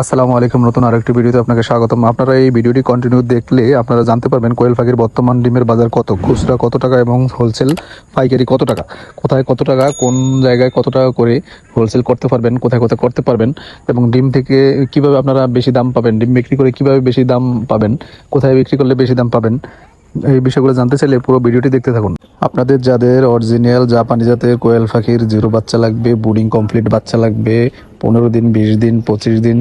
আসসালামু আলাইকুম। নতুন আরেকটি ভিডিওতে আপনাকে স্বাগতম। আপনারা এই ভিডিওটি কন্টিনিউ দেখলে আপনারা জানতে পারবেন কোয়েল পাখির বর্তমান ডিমের বাজার কত, খুচরা কত টাকা এবং হোলসেল পাইকারি কত টাকা, কোথায় কত টাকা, কোন জায়গায় কত টাকা করে হোলসেল করতে পারবেন, কোথায় কোথায় করতে পারবেন এবং ডিম থেকে কীভাবে আপনারা বেশি দাম পাবেন, ডিম বিক্রি করে কীভাবে বেশি দাম পাবেন, কোথায় বিক্রি করলে বেশি দাম পাবেন এই বিষয়গুলো জানতে চাইলে পুরো ভিডিওটি দেখতে থাকুন। আপনাদের যাদের অরিজিনাল জাপানি জাতের কোয়েল পাখির জিরো বাচ্চা লাগবে বুডিং কমপ্লিট বাচ্চা লাগবে, পনেরো দিন, বিশ দিন, পঁচিশ দিন,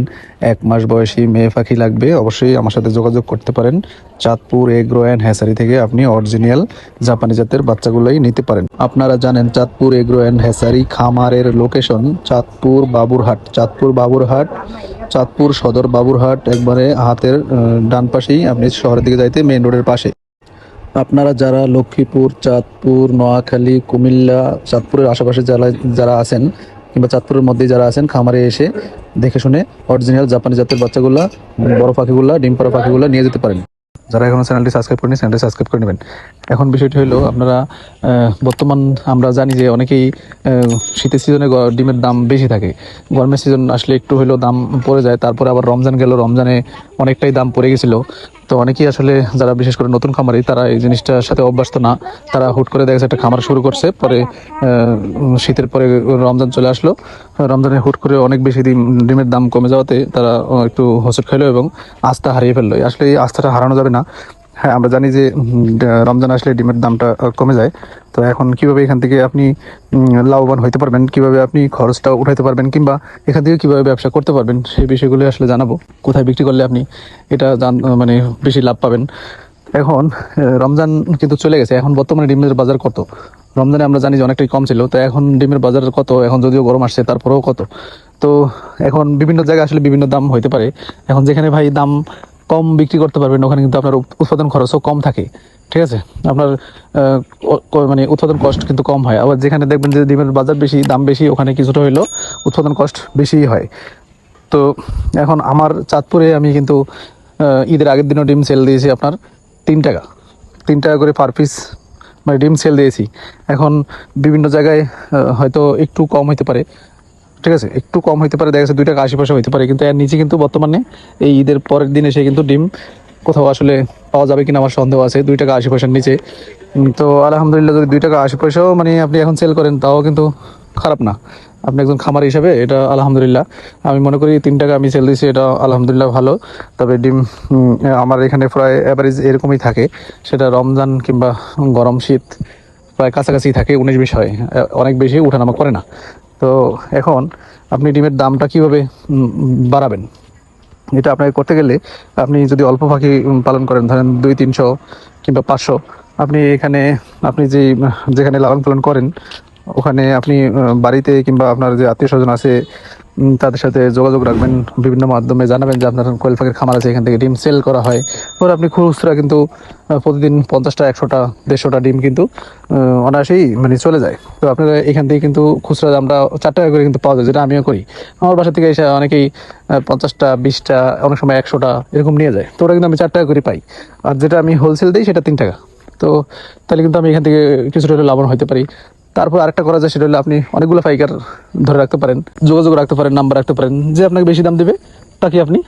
এক মাস বয়সী মেয়ে পাখি লাগবে, অবশ্যই আমার সাথে যোগাযোগ করতে পারেন। চাঁদপুর, এগ্রো অ্যান্ড হ্যাসারি থেকে আপনি অরিজিনাল জাপানি জাতের বাচ্চাগুলোই নিতে পারেন। আপনারা জানেন চাঁদপুর, এগ্রো অ্যান্ড হ্যাসারি খামারের লোকেশন চাঁদপুর বাবুরহাট চাঁদপুর বাবুরহাট, চাঁদপুর সদর বাবুরহাট, একবারে হাতের ডান পাশেই আপনি শহরের দিকে যাইতে মেইন রোডের পাশে। আপনারা যারা লক্ষ্মীপুর, চাঁদপুর, নোয়াখালী, কুমিল্লা, চাঁদপুরের আশেপাশে যারা যারা আছেন, কিংবা চাঁদপুরের মধ্যে যারা আছেন, খামারে এসে দেখে শুনে অরিজিনাল জাপানি জাতের বাচ্চাগুলা, বড় পাখিগুলা, ডিম পাড়া পাখিগুলা নিয়ে যেতে পারেন। যারা এখনও চ্যানেলটি সাবস্ক্রাইব করেনি চ্যানেলটি সাবস্ক্রাইব করে নেবেন। এখন বিষয়টি হলো আপনারা বর্তমান আমরা জানি যে অনেকেই শীতের সিজনে ডিমের দাম বেশি থাকে। গরমের সিজন আসলে একটু হলেও দাম পড়ে যায়, তারপরে আবার রমজান গেল, রমজানে অনেকটাই দাম পড়ে গেছিল। তো অনেকেই আসলে যারা বিশেষ করে নতুন খামারি, তারা এই জিনিসটার সাথে অভ্যস্ত না। তারা হুট করে দেখা একটা খামার শুরু করছে, পরে শীতের পরে রমজান চলে আসলো। রমজানে হুট করে অনেক বেশি ডিম, ডিমের দাম কমে যাওয়াতে তারা একটু হোঁচট খাইলো এবং আস্থা হারিয়ে ফেলল। আসলে এই আস্থাটা হারানো যাবে না। হ্যাঁ আমরা জানি যে রমজান আসলে ডিমের দামটা কমে যায়। তো এখন কীভাবে এখান থেকে আপনি লাভবান হতে পারবেন? কীভাবে আপনি খরচটা উঠাইতে পারবেন? কিংবা এখান থেকে কীভাবে ব্যবসা করতে পারবেন? সেই বিষয়গুলো আসলে জানাব। কোথায় বিক্রি করলে আপনি এটা জান- মানে বেশি লাভ পাবেন? এখন রমজান কিন্তু চলে গেছে। এখন বর্তমানে ডিমের বাজার কত? রমজানে আমরা জানি যে অনেকটাই কম ছিল। তো এখন ডিমের বাজার কত? এখন যদিও গরম আসছে, তারপরেও কত? তো এখন বিভিন্ন জায়গায় আসলে বিভিন্ন দাম হইতে পারে। এখন যেখানে ভাই দাম কম বিক্রি করতে পারবেন, ওখানে কিন্তু আপনার উৎপাদন খরচও কম থাকে, ঠিক আছে? আপনার মানে উৎপাদন কষ্ট কিন্তু কম হয়। আবার যেখানে দেখবেন যে ডিমের বাজার বেশি, দাম বেশি, ওখানে কিছুটা হইলেও উৎপাদন কষ্ট বেশিই হয়। তো এখন আমার চাঁদপুরে আমি কিন্তু ঈদের আগের দিনও ডিম সেল দিয়েছি আপনার তিন টাকা। তিন টাকা করে পার পিস মানে ডিম সেল দিয়েছি। এখন বিভিন্ন জায়গায় হয়তো একটু কম হতে পারে ঠিক আছে? একটু কম হতে পারে, দেখা যাচ্ছে দুই টাকা আশি হতে পারে, কিন্তু এর নিচে কিন্তু বর্তমানে এই ঈদের পরের দিন এসে কিন্তু ডিম কোথাও আসলে পাওয়া যাবে কিনা আমার সন্দেহ আছে, দুই টাকা আশি পয়সার নিচে। তো আলহামদুলিল্লাহ যদি দুই টাকা আশি পয়সাও মানে আপনি এখন সেল করেন, তাও কিন্তু খারাপ না। আপনি একজন খামার হিসাবে এটা আলহামদুলিল্লাহ। আমি মনে করি তিন টাকা আমি সেল দিয়েছি এটা আলহামদুলিল্লাহ ভালো। তবে ডিম আমার এখানে প্রায় অ্যাভারেজ এরকমই থাকে। সেটা রমজান কিংবা গরম শীত প্রায় কাছাকাছি থাকে, উনিশ বিশ হয়। অনেক বেশি উঠানামা করে না। তো এখন আপনি ডিমের দামটা কীভাবে বাড়াবেন? এটা আপনাকে করতে গেলে আপনি যদি অল্প পাখি পালন করেন, ধরেন দুই, তিনশো কিংবা পাঁচশো, আপনি এখানে, আপনি যে, যেখানে লালন পালন করেন, ওখানে আপনি বাড়িতে কিংবা আপনার যে আত্মীয় স্বজন আছে তাদের সাথে যোগাযোগ রাখবেন বিভিন্ন মাধ্যমে। জানাবেন যে আপনার কোয়েল পাখির খামার আছে, এখান থেকে ডিম সেল করা হয়। পরে আপনি খুচরা কিন্তু প্রতিদিন পঞ্চাশটা, একশোটা, দেড়শোটা ডিম কিন্তু অনায়াসেই মানে চলে যায়। তো আপনারা এখান থেকে কিন্তু খুচরা আমরা চার টাকা করে কিন্তু পাওয়া যায়, যেটা আমিও করি। আমার বাসা থেকে এসে অনেকেই পঞ্চাশটা, বিশটা, অনেক সময় একশোটা এরকম নিয়ে যায়। তো ওটা কিন্তু আমি চার টাকা করে পাই। আর যেটা আমি হোলসেল দিই, সেটা তিন টাকা। তো তাহলে কিন্তু আমি এখান থেকে কিছুটা হলে লাভবান হতে পারি। তারপর আরেকটা করা যায়, সেটা হলো আপনি অনেকগুলো পাইকার ধরে রাখতে পারেন, যোগাযোগ রাখতে পারেন, নাম্বার রাখতে পারেন, যে আপনাকে বেশি দাম দেবে, তাকে আপনি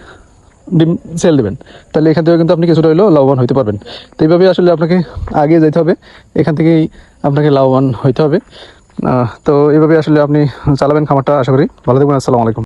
ডিম সেল দেবেন। তাহলে এখান থেকে কিন্তু আপনি কিছুটা হলেও লাভবান হতে পারবেন। তো এইভাবে আসলে আপনাকে আগে যেতে হবে, এখান থেকেই আপনাকে লাভবান হইতে হবে। তো এইভাবে আসলে আপনি চালাবেন খামারটা, আশা করি। ভালো থাকবেন, আসসালামু আলাইকুম।